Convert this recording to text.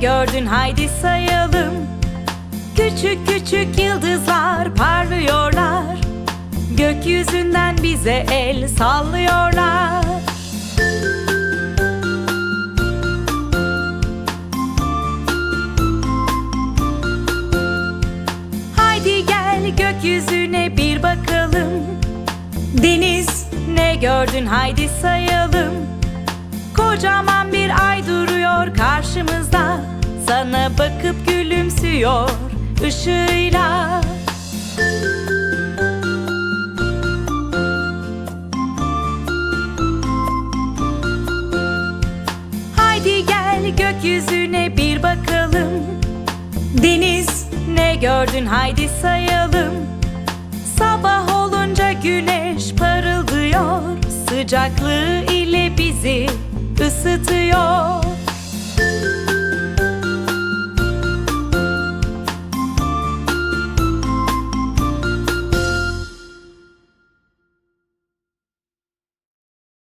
gördün? Haydi sayalım. Küçük küçük yıldızlar parlıyorlar. Gökyüzünden bize el sallıyorlar. Haydi gel gökyüzüne bir bakalım. Deniz ne gördün? Haydi sayalım. Kocaman bir ay duruyor karşımızda Bakıp gülümsüyor ışığıyla. Haydi gel gökyüzüne bir bakalım. Deniz ne gördün? Haydi sayalım. Sabah olunca güneş parıldıyor. Sıcaklığı ile bizi ısıtıyor